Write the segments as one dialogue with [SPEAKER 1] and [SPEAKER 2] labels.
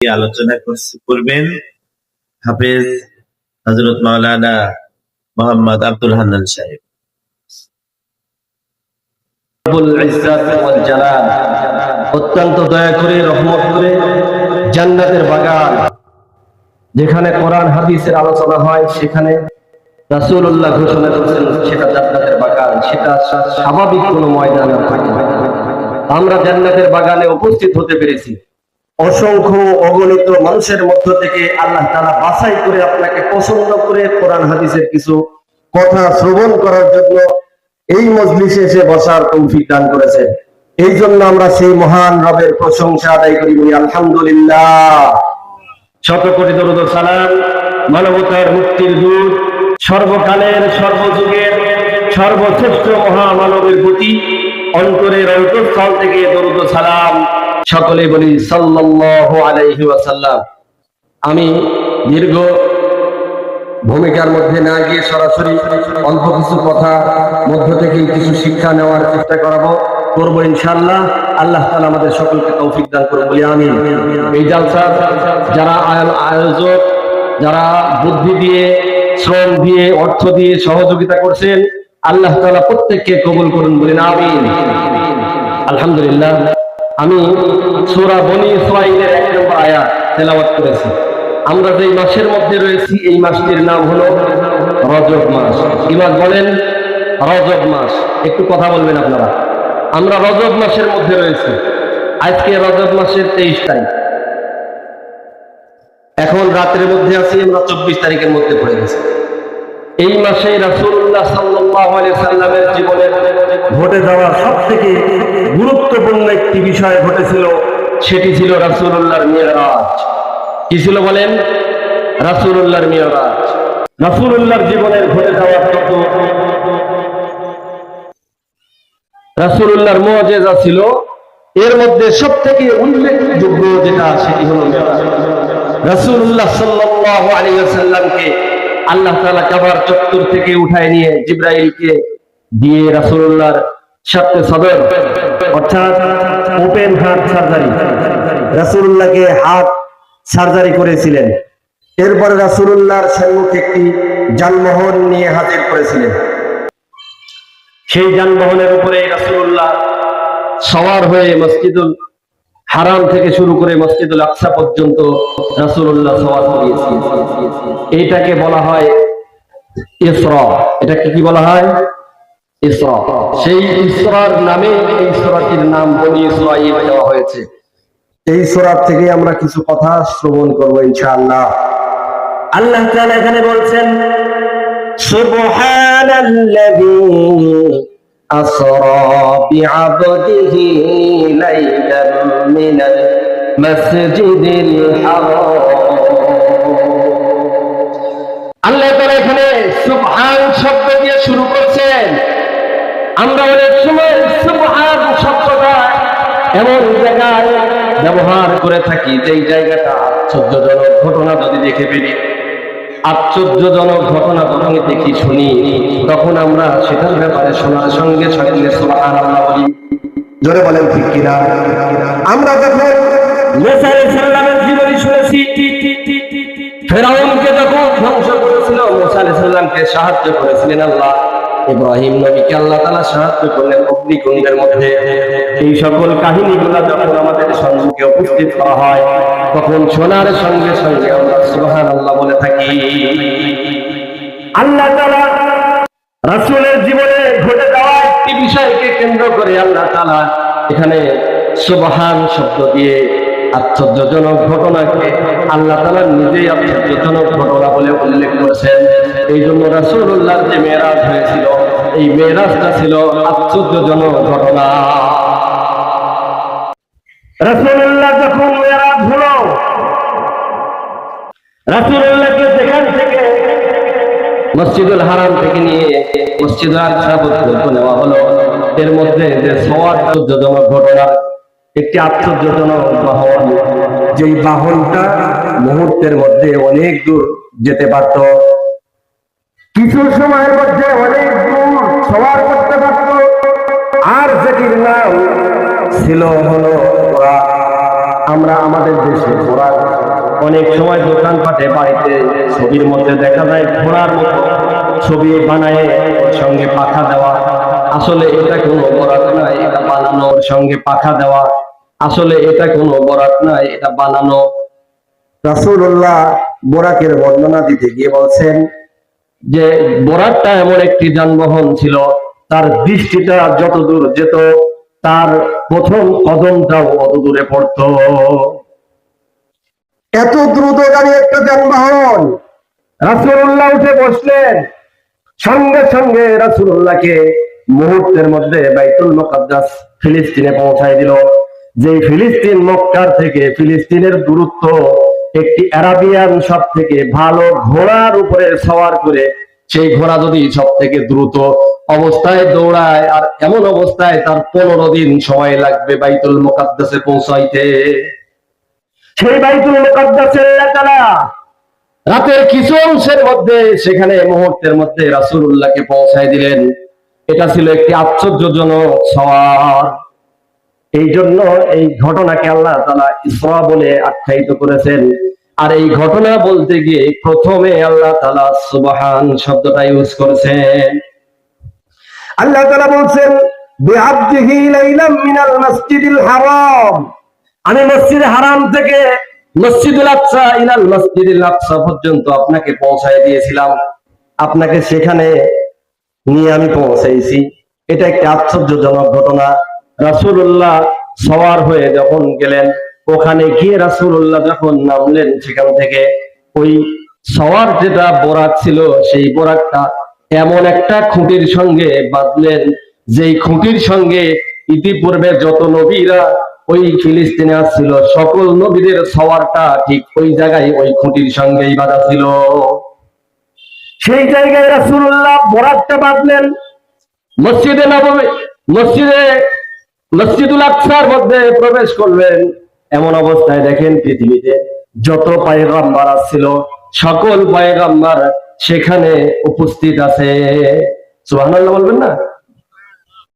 [SPEAKER 1] আলোচনা করবেন হাফেজ হজরত মাওলানা মোহাম্মদ আব্দুল হান্নান সাহেব।
[SPEAKER 2] অত্যন্ত দয়া করে, রহমত করে জান্নাতের বাগান, যেখানে কোরআন, হাদিসের আলোচনা হয়, সেখানে ঘোষণা করেছেন সেটা জান্নাতের বাগান, সেটা স্বাভাবিক কোনো ময়দান আমরা জান্নাতের বাগানে উপস্থিত হতে পেরেছি। অসংখ্য অগণিত মানুষের মধ্য থেকে আল্লাহ তারা বাছাই করে আপনাকে পছন্দ করে কোরআন, হাদিসের কিছু কথা শ্রবণ করার জন্য এই মজলিসে এসে বসার তৌফিক দান করেছে। এই জন্য আমরা সেই মহান রবের প্রশংসা আদায় করি বলি, আলহামদুলিল্লাহ। শত কোটি দরুদ সালাম, মানবতার মুক্তির দূত, সর্বকালের, সর্বযুগের, সর্বশ্রেষ্ঠ মহামানবের প্রতি অন্তরের অন্তঃস্থল থেকে দরুদ সালাম সকলে বলি ওয়াসাল্লাম। আমি দীর্ঘ ভূমিকার মধ্যে না গিয়ে সরাসরি অল্প কিছু কথা মধ্য থেকে কিছু শিক্ষা নেওয়ার চেষ্টা করাবো, করব ইনশাল্লাহ আল্লাহ তাআলা আমাদের সকলকে তৌফিক দান করুন, বলি আমি এই জালসা, যারা আয়োজক, যারা বুদ্ধি দিয়ে, শ্রম দিয়ে, অর্থ দিয়ে সহযোগিতা করছেন, আল্লাহ তাআলা প্রত্যেককে কবুল করুন বলেন আমিন। আলহামদুলিল্লাহ। আমি সূরা বনি ইসরাঈলের এক নম্বর আয়াত তেলাওয়াত করেছি। আমরা যে মাসের মধ্যে রয়েছি, এই মাসটির নাম হলো রজব মাস। মাস বলেন, রজব মাস। একটু কথা বলবেন আপনারা। আমরা রজব মাসের মধ্যে রয়েছি। আজকে রজব মাসের তেইশ তারিখ। এখন রাতের মধ্যে আছি, আমরা চব্বিশ তারিখের মধ্যে পড়ে গেছি। এই মাসে আলাইহি সাল্লামের জীবনের ঘটে যাওয়া সব থেকে গুরুত্বপূর্ণ একটি বিষয় ঘটেছিল সেটি ছিল রাসূলুল্লাহর মিরাজ। কি ছিল বলেন? রাসূলুল্লাহর মিরাজ। রাসূলুল্লাহর জীবনের ঘটে যাওয়া তত রাসূলুল্লাহর মুআজিজা ছিল। এর মধ্যে সব থেকে উল্লেখযোগ্য যেটা সেটি হলো মিরাজ। রাসূলুল্লাহ সাল্লাল্লাহু আলাইহি ওয়াসাল্লামকে আল্লাহ তাআলা কাবার চত্বর থেকে উঠায় নিয়ে জিব্রাইলকে দিয়ে রাসূলুল্লাহর সাথে সদর অর্থাৎ ওপেন হার্ট সার্জারি। সার্জারি করেছিলেন। এরপরে রাসূলুল্লাহর সম্মুখে একটি যানবাহন নিয়ে হাজির করেছিলেন। সেই যানবাহনের উপরে রাসূলুল্লাহ সওয়ার হয়ে মসজিদুল হারাম থেকে শুরু করে মসজিদুল আকসা পর্যন্ত করিয়েছিলেন এইটাকে বলা হয় ইসরা। এটাকে কি বলা হয়? ইসরা। সেই ইসরার নামে এই সূরাটির নাম বনি ইসরাঈল দেওয়া হয়েছে। এই সূরা থেকে আমরা কিছু কথা শ্রবণ করব ইনশাআল্লাহ। আল্লাহ তাআলা এখানে বলছেন সুবহানাল্লাযী আসরা বি'আবদিহি লাইলাম মিনাল মাসজিদিল হারাম আল্লাহ তাআলা এখানে সুবহান শব্দ দিয়ে শুরু করছেন। আমরা অনেক সময় সুবহান শব্দটা এমন জায়গায় ব্যবহার করে থাকি, যেই জায়গাটা আশ্চর্যজনক ঘটনা যদি দেখে ফেলি, আশ্চর্যজনক ঘটনা যখন দেখি, শুনি, তখন আমরা সেটার ব্যাপারে শোনার সঙ্গে সঙ্গে সুবহান আল্লাহ বলি। জোরে বলেন ঠিক কিনা? আমরা যখন তখন শোনার সঙ্গে সঙ্গে আমরা বলে থাকি। আল্লাহ রাসূলের জীবনে ঘটে যাওয়া একটি বিষয়কে কেন্দ্র করে আল্লাহ তাআলা এখানে সুবহান শব্দ দিয়ে আশ্চর্যজনক ঘটনাকে আল্লাহ তাআলা নিজেই আশ্চর্যজনক ঘটনা বলে উল্লেখ করেছেন। এই জন্য রাসূলুল্লাহর যে মেরাজ হয়েছিল, এই মেরাজটা ছিল আশ্চর্যজনক ঘটনা। রাসূলুল্লাহ যখন মেরাজ হলো থেকে মসজিদুল হারাম থেকে নিয়ে মসজিদুল আকসা পর্যন্ত নেওয়া হলো। এর মধ্যে যে সওয়ার আশ্চর্যজনক ঘটনা, একটি আশ্চর্যজনক বাহন, যেই বাহনটা মুহূর্তের মধ্যে অনেক দূর যেতে পারত। কিছু সময়ের মধ্যে অনেক দূর সওয়ার করতে পারত। আর যেটির নাম ছিল হলো আমরা আমাদের দেশে ওরা অনেক সময় দোকানপাটে বাড়িতে ছবির মধ্যে দেখা যায় ঘোড়ার মতো ছবি বানায় সঙ্গে পাখা দেওয়া। আসলে এটা কোনো বরাত নয়, এটা বানানোর সঙ্গে পাখা দেওয়া। আসলে এটা কোনো বরাত নয়, এটা বানানো। রাসূলুল্লাহ বোরাকের বর্ণনা দিতে গিয়ে বলছেন যে বোরাকটা এমন একটি যানবাহন ছিল, তার দৃষ্টিটা যত দূর যেত, তার প্রথম কদমটাও অত দূরে পড়তো। এত দ্রুতগামী একটা যানবাহন। রাসূলুল্লাহ উঠে বসলেন। সঙ্গে সঙ্গে রাসূলুল্লাহকে মুহূর্তের মধ্যে বাইতুল মুকাদ্দাস ফিলিস্তিনে পৌঁছায় দিল। যে ফিলিস্তিন মক্কার থেকে ফিলিস্তিনের দূরত্ব একটি আরাবিয়ান সব থেকে ভালো ঘোড়ার উপরে সওয়ার করে, সেই ঘোড়া যদি সব থেকে দ্রুত অবস্থায় দৌড়ায়, আর এমন অবস্থায় তার পনেরো দিন সময় লাগবে বাইতুল মুকাদ্দাসে পৌঁছাইতে। সেই বাইতুল মুকাদ্দাসের এলাকারা রাতের কিছু অংশের মধ্যে সেখানে মুহূর্তের মধ্যে রাসূলুল্লাহকে পৌঁছায় দিলেন। এটা ছিল একটি আশ্চর্যজনক সওয়ার এই জন্য এই ঘটনাকে আল্লাহ তাআলা ইসরা বলে আখ্যায়িত করেছেন। আর এই ঘটনা বলতে গিয়ে প্রথমে আল্লাহ তাআলা সুবহান শব্দটা ইউজ করেছেন। আল্লাহ তাআলা বলছেন বিআবদিহি লাইলাম মিনাল মাসজিদিল হারাম। আমি মসজিদ হারাম থেকে মসজিদুল আকসা ইলাল মসজিদুল আকসা পর্যন্ত আপনাকে পৌঁছায় দিয়েছিলাম। আপনাকে সেখানে নিয়ে আমি পৌঁছাইছি। এটা একটি আশ্চর্যজনক ঘটনা। রাসূলুল্লাহ সওয়ার হয়ে যখন গেলেন, ওখানে গিয়ে রাসূলুল্লাহ যখন নামলেন, সেখান থেকে ওই সওয়ার যেটা বোরাক ছিল, সেই বোরাকটা এমন একটা খুঁটির সঙ্গে বাঁধলেন, যেই খুঁটির সঙ্গে ইতিপূর্বে যত নবীরা ওই ফিলিস্তিনে আসছিল, সকল নবীদের সওয়ারটা ঠিক ওই জায়গায়, ওই খুঁটির সঙ্গেই বাঁধা ছিল। সেই জায়গায় রাসূলুল্লাহ বরাতটা বাঁধলেন। মসজিদে নবমী, মসজিদে মসজিদুল আকসার মধ্যে প্রবেশ করলেন। এমন অবস্থায় দেখেন পৃথিবীতে যত পায়গাম্বার আসছিল, সকল পায়গাম্বার সেখানে উপস্থিত আছে। সুবহানাল্লাহ বলবেন না?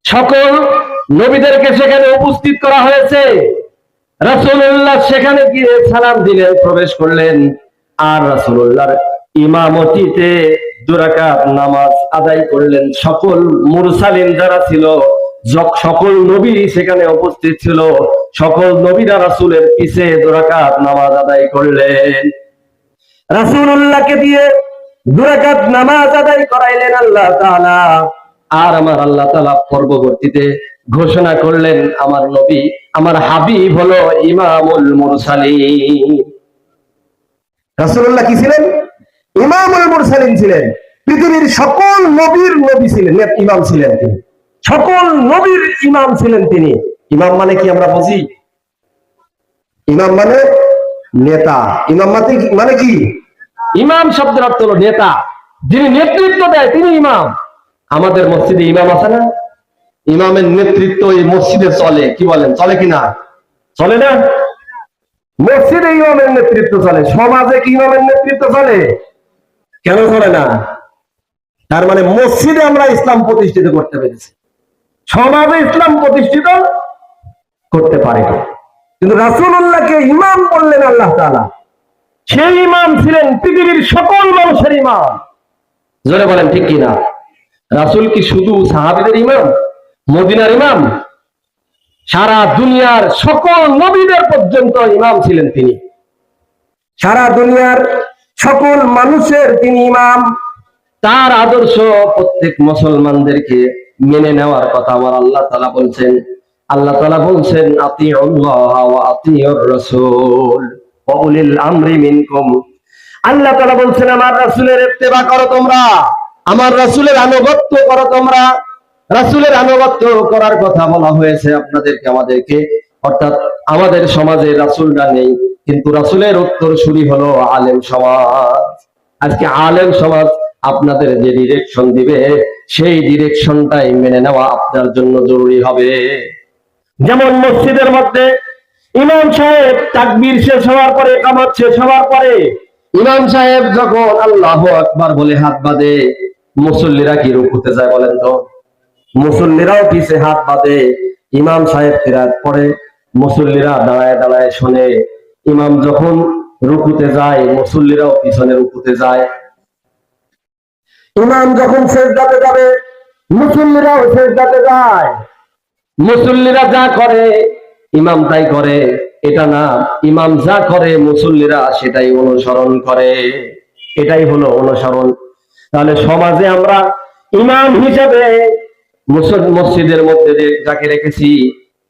[SPEAKER 2] সকল নবীদেরকে সেখানে উপস্থিত করা হয়েছে। রাসূলুল্লাহ সেখানে গিয়ে সালাম দিলেন, প্রবেশ করলেন। আর রাসূলুল্লাহর ইমামতিতে দুরাকাত নামাজ আদায় করলেন। সকল মুরসালিন যারা ছিল সকল নবী সেখানে উপস্থিত ছিল। সকল নবীরা রাসূলের পিছে দুরাকাত নামাজ আদায় করলেন। রাসূলুল্লাহকে দিয়ে দুরাকাত নামাজ আদায় করাইলেন আল্লাহ আর আমার আল্লাহ তাআলা পরবর্তীতে ঘোষণা করলেন আমার নবী আমার হাবিব হলো ইমামুল মুরসালিন। রাসূলুল্লাহ কি ছিলেন? ইমামুল মুরসালিন ছিলেন। পৃথিবীর সকল নবীর নবী ছিলেন ইমাম ছিলেন তিনি। সকল নবীর ইমাম ছিলেন তিনি। ইমাম মানে কি আমরা বুঝি? ইমাম মানে নেতা। ইমাম মানে কি- মানে কি? ইমাম শব্দের অর্থ হলো নেতা। যিনি নেতৃত্ব দেয় তিনি ইমাম। আমাদের মসজিদে ইমাম আছে না? ইমামের নেতৃত্ব এই মসজিদে চলে কি বলেন চলে কিনা? চলে না? মসজিদে ইমামের নেতৃত্ব চলে সমাজে কি ইমামের নেতৃত্ব চলে? কেন চলে না? তার মানে মসজিদে আমরা ইসলাম প্রতিষ্ঠিত করতে পেরেছি। সমাজে ইসলাম প্রতিষ্ঠিত করতে পারে কিন্তু রাসূলুল্লাহকে ইমাম বললেন আল্লাহ তাআলা। সেই ইমাম ছিলেন পৃথিবীর সকল মানুষের ইমাম। জোরে বলেন ঠিক কিনা? রাসূল কি শুধু সাহাবীদের ইমাম? মদিনার ইমাম। সারা দুনিয়ার সকল নবীদের পর্যন্ত ইমাম ছিলেন তিনি। সারা দুনিয়ার সকল মানুষের তিনি ইমাম। তার আদর্শ প্রত্যেক মুসলমানদেরকে মেনে নেওয়ার কথা আমার আল্লাহ তালা বলছেন। আল্লাহ তালা বলছেন আতিউর রাসূল আল্লাহ তালা বলছেন, আমার রাসূলের ইত্তেবা করো তোমরা। আমার রাসূলের আনুগত্য করো তোমরা। রাসূলের আনুগত্য করার কথা বলা হয়েছে আপনাদেরকে, আমাদেরকে। অর্থাৎ আমাদের সমাজে রাসূলরা নেই, কিন্তু রাসূলের উত্তর শুরি হলো আলেম সমাজ। আজকে আলেম সমাজ আপনাদের যে ডিরেকশন দিবে, সেই ডিরেকশনটাই মেনে নেওয়া আপনার জন্য জরুরি হবে। যেমন মসজিদের মধ্যে ইমাম সাহেব তাকবীর শেষ হওয়ার পরে কামাত শেষ হওয়ার পরে, ইমাম সাহেব যখন আল্লাহ আকবার বলে হাত বাঁধে, মুসল্লিরা কি রুকুতে যায় বলেন তো? মুসল্লিরাও পিছে হাত বাঁধে, ইমাম সাহেব ফেরাত পরে মুসল্লিরা দাঁড়ায় দাঁড়ায় শোনে। ইমাম যখন রুকুতে যায়, মুসল্লিরাও পিছনে রুকুতে যায়। ইমাম যখন সেজদাতে যাবে, মুসল্লিরাও সেজদাতে যায়। মুসল্লিরা যা করে, ইমাম তাই করে। এটা না, ইমাম যা করে, মুসল্লিরা সেটাই অনুসরণ করে। এটাই হলো অনুসরণ। তাহলে সমাজে আমরা ইমাম হিসেবে মসজিদের মধ্যে যাকে রেখেছি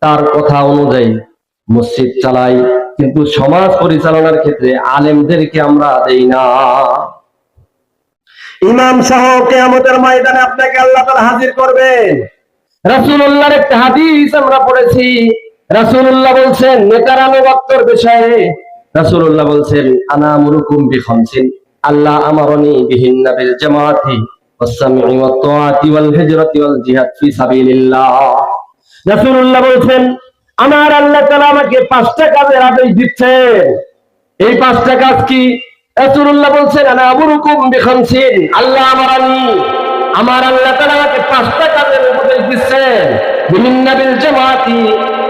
[SPEAKER 2] তার কথা অনুযায়ী মসজিদ চালাই। কিন্তু সমাজ পরিচালনার ক্ষেত্রে আলেমদেরকে আমরা দেই না। ইমাম সহ কেয়ামতের ময়দানে আপনাকে আল্লাহ তাআলা হাজির করবেন। রাসূলুল্লাহর একটা হাদিস আমরা পড়েছি। রাসূলুল্লাহ বলছেন নেতার আনুগত্যের বিষয়ে। রাসূলুল্লাহ বলছেন আনা মুরুকুম বিখামসিন। আল্লাহ আমারনি বিহিন্না বিল জামাতি। বলছেন, আমার আল্লাহ আমাকে পাঁচটা কাজের আদেশ দিচ্ছেন এই পাঁচটা কাজ কি? বলছেন আল্লাহ আমারানি আমার আল্লাহ আমাকে পাঁচটা কাজের দিচ্ছেন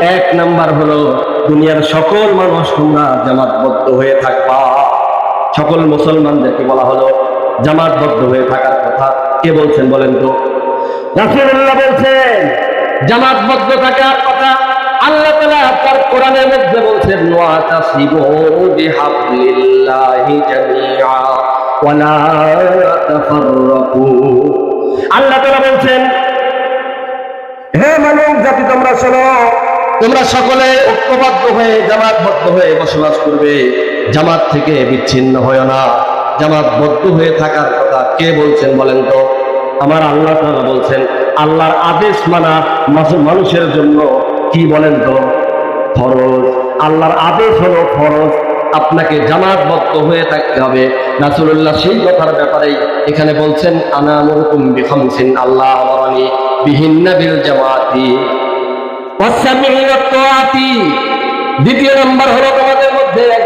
[SPEAKER 2] এক নাম্বার হলো দুনিয়ার সকল মানুষ তোমরা জামাতবদ্ধ হয়ে থাকবা। সকল মুসলমানদেরকে বলা হলো জামাতবদ্ধ হয়ে থাকার কথা কে বলছেন বলেন তো? রাসূলুল্লাহ বলছেন জামাতবদ্ধ থাকার কথা আল্লাহ তাআলা তার কোরআনের মধ্যে বলছেন আল্লাহ তাআলা বলছেন হে মানব জাতি তোমরা শোনো। তোমরা সকলে ঐক্যবদ্ধ হয়ে জামাতবদ্ধ হয়ে বসবাস করবে। জামাত থেকে বিচ্ছিন্ন হয় না। জামাতবদ্ধ হয়ে থাকার কথা কে বলছেন বলেন তো? আমার আল্লাহ তাআলা বলছেন, আল্লাহর আদেশ মানা মানুষের জন্য কি বলেন তো? ফরজ। আল্লাহর আদেশ হলো ফরজ। আপনাকে জামাতবদ্ধ হয়ে থাকতে হবে। রাসূলুল্লাহ সেই কথার ব্যাপারেই এখানে বলছেন, আনা মুরকুম বিখামসিন আল্লাহ বিহিন্না বিল জামাতি দ্বিতীয় নম্বর হলো তোমাদের মধ্যে এক